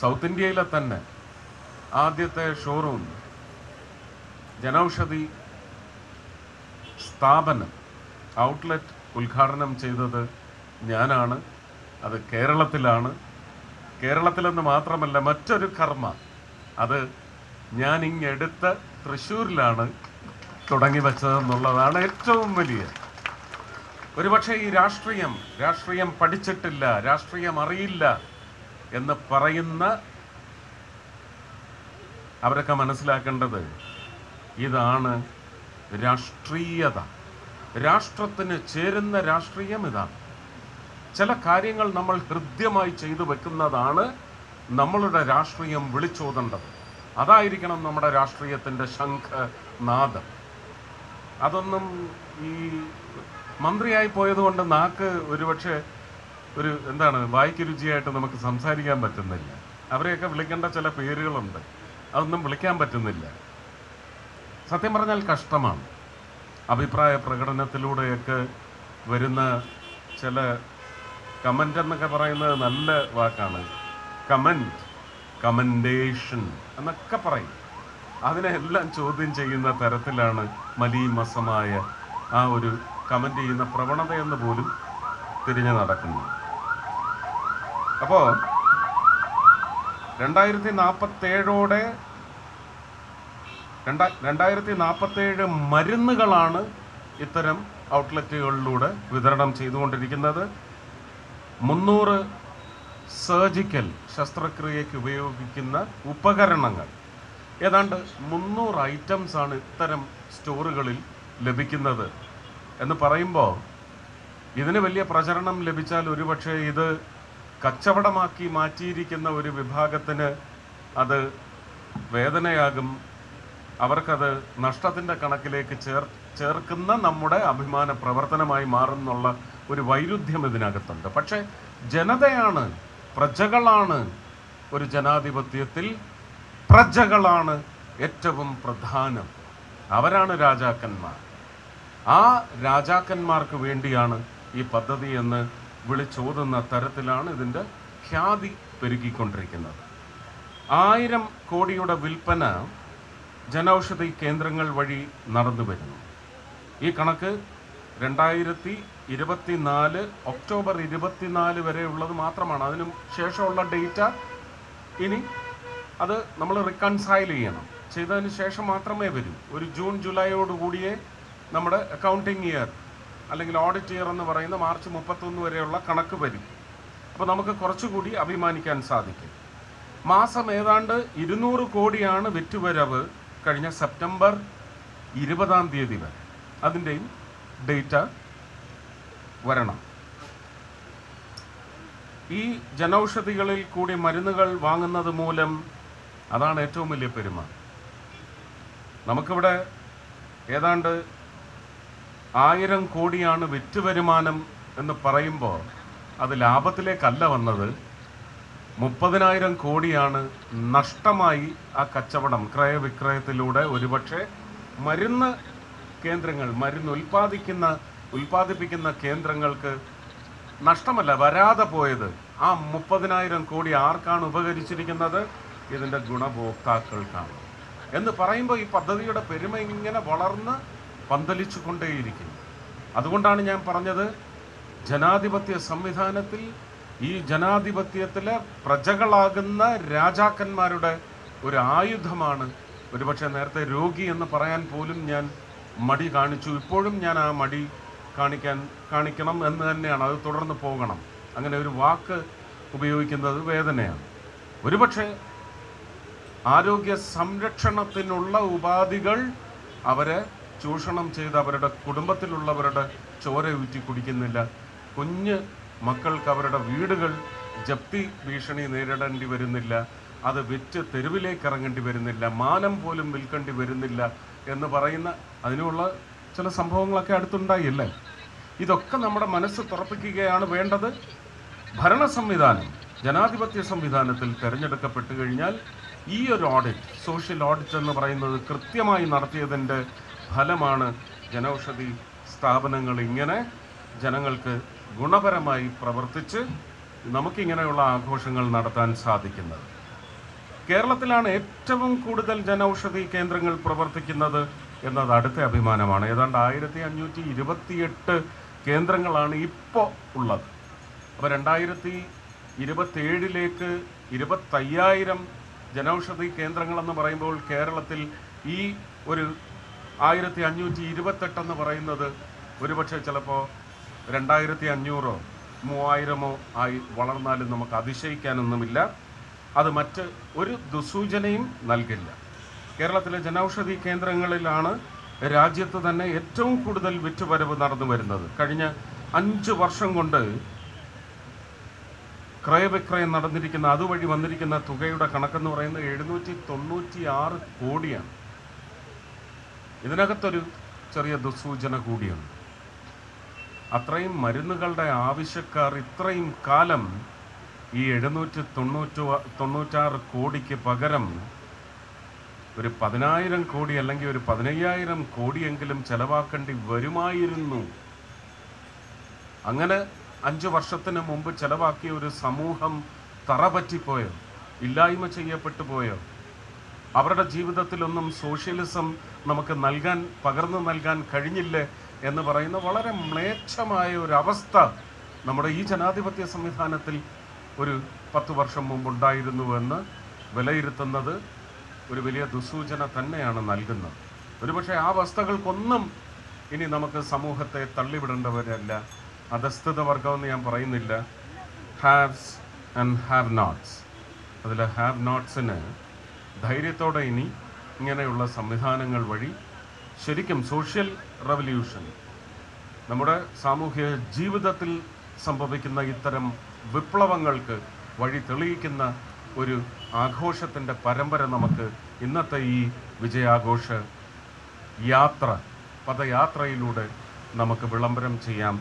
South ഇന്ത്യയിലെ തന്നെ ആദ്യത്തെ ഷോറൂം ജനൌഷധി സ്ഥാപനം ഔട്ട്ലെറ്റ് ഉദ്ഘാടനം ചെയ്തത് ഞാനാണ്. അത് കേരളത്തിലാണ്. കേരളത്തിലെന്ന് മാത്രമല്ല മറ്റൊരു കർമ്മ. അത് ഞാൻ ഇങ്ങെടുത്ത തൃശ്ശൂരിലാണ് തുടങ്ങി വെച്ചതെന്നുള്ളതാണ് ഏറ്റവും വലിയ. ഒരുപക്ഷെ ഈ രാഷ്ട്രീയം രാഷ്ട്രീയം പഠിച്ചിട്ടില്ല രാഷ്ട്രീയം അറിയില്ല എന്ന് പറയുന്ന അവരൊക്കെ മനസ്സിലാക്കേണ്ടത് ഇതാണ് രാഷ്ട്രീയത. രാഷ്ട്രത്തിന് ചേരുന്ന രാഷ്ട്രീയം ഇതാണ്. ചില കാര്യങ്ങൾ നമ്മൾ ഹൃദ്യമായി ചെയ്തു വെക്കുന്നതാണ് നമ്മളുടെ രാഷ്ട്രീയം വിളിച്ചോതേണ്ടത്. അതായിരിക്കണം നമ്മുടെ രാഷ്ട്രീയത്തിന്റെ ശംഖനാദം. അതൊന്നും ഈ മന്ത്രിയായി പോയതുകൊണ്ട് നാക്ക് ഒരുപക്ഷെ ഒരു എന്താണ് വായിക്ക് രുചിയായിട്ട് നമുക്ക് സംസാരിക്കാൻ പറ്റുന്നില്ല. അവരെയൊക്കെ വിളിക്കേണ്ട ചില പേരുകളുണ്ട്. അതൊന്നും വിളിക്കാൻ പറ്റുന്നില്ല. സത്യം പറഞ്ഞാൽ കഷ്ടമാണ്. അഭിപ്രായ പ്രകടനത്തിലൂടെയൊക്കെ വരുന്ന ചില കമന്റ് എന്നൊക്കെ പറയുന്നത് നല്ല വാക്കാണ്. കമന്റ് കമൻഡേഷൻ എന്നൊക്കെ പറയും. അതിനെല്ലാം ചോദ്യം ചെയ്യുന്ന തരത്തിലാണ് മലീമസമായ ആ ഒരു കമന്റ് ചെയ്യുന്ന പ്രവണതയെന്ന് പോലും തിരിഞ്ഞു നടക്കുന്നു അപ്പോൾ രണ്ടായിരത്തി നാൽപ്പത്തേഴോടെ രണ്ടാ രണ്ടായിരത്തി നാൽപ്പത്തേഴ് മരുന്നുകളാണ് ഇത്തരം ഔട്ട്ലെറ്റുകളിലൂടെ വിതരണം ചെയ്തുകൊണ്ടിരിക്കുന്നത്. മുന്നൂറ് സർജിക്കൽ ശസ്ത്രക്രിയയ്ക്ക് ഉപയോഗിക്കുന്ന ഉപകരണങ്ങൾ. ഏതാണ്ട് മുന്നൂറ് ഐറ്റംസ് ആണ് ഇത്തരം സ്റ്റോറുകളിൽ ലഭിക്കുന്നത്. എന്ന് പറയുമ്പോൾ ഇതിന് വലിയ പ്രചരണം ലഭിച്ചാൽ ഒരുപക്ഷെ ഇത് കച്ചവടമാക്കി മാറ്റിയിരിക്കുന്ന ഒരു വിഭാഗത്തിന് അത് വേദനയാകും. അവർക്കത് നഷ്ടത്തിന്റെ കണക്കിലേക്ക് ചേർ ചേർക്കുന്ന നമ്മുടെ അഭിമാന പ്രവർത്തനമായി മാറുന്നുള്ള ഒരു വൈരുദ്ധ്യം ഇതിനകത്തുണ്ട്. പക്ഷേ ജനതയാണ് പ്രജകളാണ് ഒരു ജനാധിപത്യത്തിൽ പ്രജകളാണ് ഏറ്റവും പ്രധാനം. അവരാണ് രാജാക്കന്മാർ. ആ രാജാക്കന്മാർക്ക് വേണ്ടിയാണ് ഈ പദ്ധതി എന്ന് വിളിച്ചോതുന്ന തരത്തിലാണ് ഇതിന്റെ ഖ്യാതി പെരുകിക്കൊണ്ടിരിക്കുന്നത്. ആയിരം കോടിയുടെ വിൽപ്പന ജനൌഷധി കേന്ദ്രങ്ങൾ വഴി നടന്നു വരുന്നു. ഈ കണക്ക് രണ്ടായിരത്തി ഇരുപത്തിനാല് ഒക്ടോബർ ഇരുപത്തിനാല് വരെ ഉള്ളത് മാത്രമാണ്. അതിനു ശേഷമുള്ള ഡേറ്റ ഇനി അത് നമ്മൾ റിക്കൺസൈൽ ചെയ്യണം. ചെയ്തതിന് ശേഷം മാത്രമേ വരൂ. ഒരു ജൂൺ ജൂലൈയോടുകൂടിയേ നമ്മുടെ അക്കൗണ്ടിങ് ഇയർ അല്ലെങ്കിൽ ഓഡിറ്റ് ഇയർ എന്ന് പറയുന്ന മാർച്ച് മുപ്പത്തൊന്ന് വരെയുള്ള കണക്ക് വരും. അപ്പോൾ നമുക്ക് കുറച്ചുകൂടി അഭിമാനിക്കാൻ സാധിക്കും. മാസം ഏതാണ്ട് ഇരുന്നൂറ് കോടിയാണ് വിറ്റുവരവ് കഴിഞ്ഞ സെപ്റ്റംബർ ഇരുപതാം തീയതി വരെ. അതിന്റെയും ഡേറ്റ വരണം. ഈ ജനൌഷധികളിൽ കൂടി മരുന്നുകൾ വാങ്ങുന്നത് മൂലം അതാണ് ഏറ്റവും വലിയ പെരുമ നമുക്കിവിടെ ഏതാണ്ട് ആയിരം കോടിയാണ് വിറ്റ് വരുമാനം എന്ന് പറയുമ്പോൾ അത് ലാഭത്തിലേക്കല്ല വന്നത്. മുപ്പതിനായിരം കോടിയാണ് നഷ്ടമായി ആ കച്ചവടം ക്രയവിക്രയത്തിലൂടെ ഒരുപക്ഷെ മരുന്ന് കേന്ദ്രങ്ങൾ മരുന്ന് ഉൽപ്പാദിക്കുന്ന ഉൽപ്പാദിപ്പിക്കുന്ന കേന്ദ്രങ്ങൾക്ക് നഷ്ടമല്ല വരാതെ പോയത്. ആ മുപ്പതിനായിരം കോടി ആർക്കാണ് ഉപകരിച്ചിരിക്കുന്നത്? ഇതിന്റെ ഗുണഭോക്താക്കൾക്കാണ്. എന്ന് പറയുമ്പോൾ ഈ പദ്ധതിയുടെ പെരുമ ഇങ്ങനെ വളർന്ന് പന്തലിച്ചു കൊണ്ടേയിരിക്കും അതുകൊണ്ടാണ് ഞാൻ പറഞ്ഞത് ജനാധിപത്യ സംവിധാനത്തിൽ ഈ ജനാധിപത്യത്തിലെ പ്രജകളാകുന്ന രാജാക്കന്മാരുടെ ഒരു ആയുധമാണ് ഒരുപക്ഷെ നേരത്തെ രോഗി എന്ന് പറയാൻ പോലും ഞാൻ മടി കാണിച്ചു. ഇപ്പോഴും ഞാൻ ആ മടി കാണിക്കാൻ കാണിക്കണം എന്ന് തന്നെയാണ്. അത് തുടർന്ന് പോകണം. അങ്ങനെ ഒരു വാക്ക് ഉപയോഗിക്കുന്നത് വേദനയാണ്. ഒരുപക്ഷെ ആരോഗ്യ സംരക്ഷണത്തിനുള്ള ഉപാധികൾ അവരെ ചൂഷണം ചെയ്ത് അവരുടെ കുടുംബത്തിലുള്ളവരുടെ ചോര ഊറ്റി കുടിക്കുന്നില്ല. കുഞ്ഞ് മക്കൾക്ക് അവരുടെ വീടുകൾ ജപ്തി ഭീഷണി നേരിടേണ്ടി വരുന്നില്ല. അത് വിറ്റ് തെരുവിലേക്ക് ഇറങ്ങേണ്ടി വരുന്നില്ല. മാനം പോലും വിൽക്കേണ്ടി വരുന്നില്ല എന്ന് പറയുന്ന അതിനുള്ള ചില സംഭവങ്ങളൊക്കെ അടുത്തുണ്ടായില്ലേ ഇതൊക്കെ നമ്മുടെ മനസ്സ് തുറപ്പിക്കുകയാണ് വേണ്ടത്. ഭരണ സംവിധാനം ജനാധിപത്യ സംവിധാനത്തിൽ തിരഞ്ഞെടുക്കപ്പെട്ടു കഴിഞ്ഞാൽ ഈ ഒരു ഓഡിറ്റ് സോഷ്യൽ ഓഡിറ്റ് എന്ന് പറയുന്നത് കൃത്യമായി നടത്തിയതിന്റെ ഫലമാണ് ജനൌഷധി സ്ഥാപനങ്ങൾ ഇങ്ങനെ ജനങ്ങൾക്ക് ഗുണപരമായി പ്രവർത്തിച്ച് നമുക്കിങ്ങനെയുള്ള ആഘോഷങ്ങൾ നടത്താൻ സാധിക്കുന്നത്. കേരളത്തിലാണ് ഏറ്റവും കൂടുതൽ ജനൌഷധി കേന്ദ്രങ്ങൾ പ്രവർത്തിക്കുന്നത് എന്നത് അടുത്ത അഭിമാനമാണ്. ഏതാണ്ട് ആയിരത്തി അഞ്ഞൂറ്റി ഇരുപത്തിയെട്ട് കേന്ദ്രങ്ങളാണ് ഇപ്പോൾ ഉള്ളത്. അപ്പോൾ രണ്ടായിരത്തി ഇരുപത്തേഴിലേക്ക് ഇരുപത്തയ്യായിരം ജനൌഷധി കേന്ദ്രങ്ങളെന്ന് പറയുമ്പോൾ കേരളത്തിൽ ഈ ഒരു ആയിരത്തി അഞ്ഞൂറ്റി ഇരുപത്തെട്ടെന്ന് പറയുന്നത് ഒരുപക്ഷെ ചിലപ്പോൾ രണ്ടായിരത്തി അഞ്ഞൂറോ മൂവായിരമോ ആയി വളർന്നാലും നമുക്ക് അതിശയിക്കാനൊന്നുമില്ല. അത് മറ്റ് ഒരു ദുസൂചനയും നൽകില്ല. കേരളത്തിലെ ജനൌഷധി കേന്ദ്രങ്ങളിലാണ് രാജ്യത്ത് തന്നെ ഏറ്റവും കൂടുതൽ വിറ്റുവരവ് നടന്നു വരുന്നത്. കഴിഞ്ഞ അഞ്ച് വർഷം കൊണ്ട് ക്രയവിക്രയം നടന്നിരിക്കുന്ന അതുവഴി വന്നിരിക്കുന്ന തുകയുടെ കണക്കെന്ന് പറയുന്നത് എഴുന്നൂറ്റി തൊണ്ണൂറ്റി ആറ് കോടിയാണ്. ഇതിനകത്തൊരു ചെറിയ ദുസൂചന കൂടിയുണ്ട്. അത്രയും മരുന്നുകളുടെ ആവശ്യക്കാർ ഇത്രയും കാലം ഈ എഴുന്നൂറ്റി തൊണ്ണൂറ്റി തൊണ്ണൂറ്റാറ് കോടിക്ക് പകരം ഒരു പതിനായിരം കോടി അല്ലെങ്കിൽ ഒരു പതിനയ്യായിരം കോടിയെങ്കിലും ചെലവാക്കേണ്ടി വരുമായിരുന്നു. അങ്ങനെ അഞ്ച് വർഷത്തിന് മുമ്പ് ചെലവാക്കിയ ഒരു സമൂഹം തറ പറ്റിപ്പോയോ ഇല്ലായ്മ ചെയ്യപ്പെട്ടു പോയോ? അവരുടെ ജീവിതത്തിലൊന്നും സോഷ്യലിസം നമുക്ക് നൽകാൻ പകർന്നു നൽകാൻ കഴിഞ്ഞില്ലേ എന്ന് പറയുന്ന വളരെ മ്ലേച്ഛമായ ഒരു അവസ്ഥ നമ്മുടെ ഈ ജനാധിപത്യ സംവിധാനത്തിൽ ഒരു പത്ത് വർഷം മുമ്പുണ്ടായിരുന്നുവെന്ന് വിലയിരുത്തുന്നത് ഒരു വലിയ ദുസൂചന തന്നെയാണ് നൽകുന്നത്. ഒരുപക്ഷെ ആ അവസ്ഥകൾക്കൊന്നും ഇനി നമുക്ക് സമൂഹത്തെ തള്ളിവിടേണ്ടവരല്ല. അധസ്ഥിത വർഗമെന്ന് ഞാൻ പറയുന്നില്ല. ഹാവ്സ് ആൻഡ് ഹാവ് നോട്ട്സ് അതിൽ ഹാവ് നോട്ട്സിന് ധൈര്യത്തോടെ ഇനി ഇങ്ങനെയുള്ള സംവിധാനങ്ങൾ വഴി ശരിക്കും സോഷ്യൽ റവല്യൂഷൻ നമ്മുടെ സാമൂഹ്യ ജീവിതത്തിൽ സംഭവിക്കുന്ന ഇത്തരം വിപ്ലവങ്ങൾക്ക് വഴി തെളിയിക്കുന്ന ഒരു ആഘോഷത്തിന്റെ പരമ്പര നമുക്ക് ഇന്നത്തെ ഈ വിജയാഘോഷ യാത്ര പദയാത്രയിലൂടെ നമുക്ക് വിളംബരം ചെയ്യാം.